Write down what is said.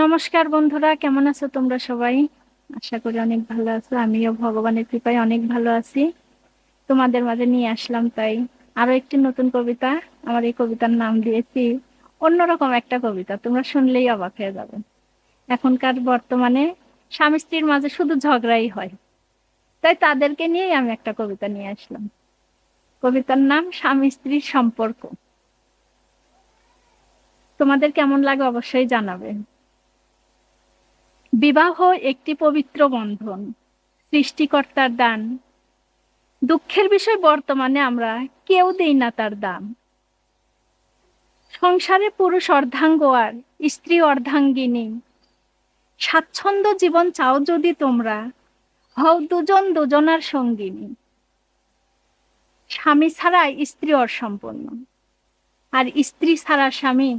নমস্কার বন্ধুরা, কেমন আছো তোমরা সবাই? আশা করি অনেক ভালো আছো, আমিও ভগবানের কৃপায় অনেক ভালো আছি। তোমাদের মাঝে নিয়ে আসলাম তাই আরও একটি নতুন কবিতা, আমার এই কবিতার নাম দিয়েছি, অন্যরকম একটা কবিতা, তোমরা শুনলেই অবাক হয়ে যাবে। এখনকার বর্তমানে স্বামী স্ত্রীর মাঝে শুধু ঝগড়াই হয়, তাই তাদেরকে নিয়েই আমি একটা কবিতা নিয়ে আসলাম। কবিতার নাম স্বামী স্ত্রীর সম্পর্ক। তোমাদের কেমন লাগে অবশ্যই জানাবে। বিবাহ একটি পবিত্র বন্ধন, সৃষ্টিকর্তার দান। দুঃখের বিষয় বর্তমানে আমরা কেউ দেই না তার দাম সংসারে পুরুষ অর্ধাঙ্গ আর স্ত্রী অর্ধাঙ্গিনী। স্বাচ্ছন্দ্য জীবন চাও যদি তোমরা, হও দুজন দুজনার সঙ্গিনী। স্বামী ছাড়া স্ত্রী অসম্পূর্ণ, আর স্ত্রী ছাড়া স্বামী